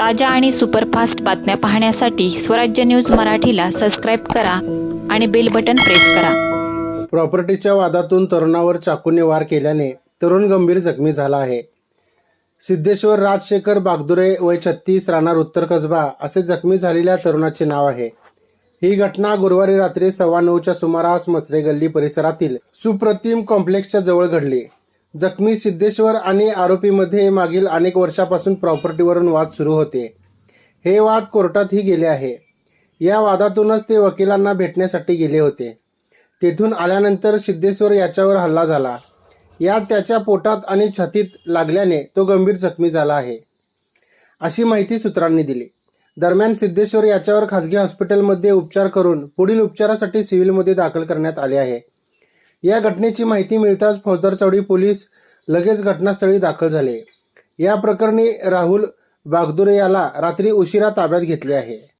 ताज्या आणि सुपरफास्ट बातम्या पाहण्यासाठी स्वराज्य न्यूज मराठीला सबस्क्राईब करा आणि बेल बटन प्रेस करा. प्रॉपर्टीच्या वादातून तरुणावर चाकूने वार केल्याने तरुण गंभीर जखमी झाला आहे. सिद्धेश्वर राजशेखर बागदुरे वय छत्तीस राहणार उत्तर कसबा असे जखमी झालेल्या तरुणाचे नाव आहे. ही घटना गुरुवारी रात्री सव्वा नऊच्या सुमारास मसरे गल्ली परिसरातील सुप्रतिम कॉम्प्लेक्सच्या जवळ घडली. जखमी सिद्धेश्वर आणि आरोपीमध्ये मागील अनेक वर्षापासून प्रॉपर्टीवरून वाद सुरू होते. हे वाद कोर्टातही गेले आहे. या वादातूनच ते वकिलांना भेटण्यासाठी गेले होते. तेथून आल्यानंतर सिद्धेश्वर याच्यावर हल्ला झाला. यात त्याच्या पोटात आणि छातीत लागल्याने तो गंभीर जखमी झाला आहे. अशी माहिती सूत्रांनी दिली. दरम्यान सिद्धेश्वर याच्यावर खासगी हॉस्पिटलमध्ये उपचार करून पुढील उपचारासाठी सिव्हिलमध्ये दाखल करण्यात आले आहे. या घटनेची माहिती मिळताच फौजदार चौडी पोलीस लगेच घटनास्थळी दाखल झाले. या प्रकरणी राहुल बागदुरे याला रात्री उशिरा ताब्यात घेतले आहे.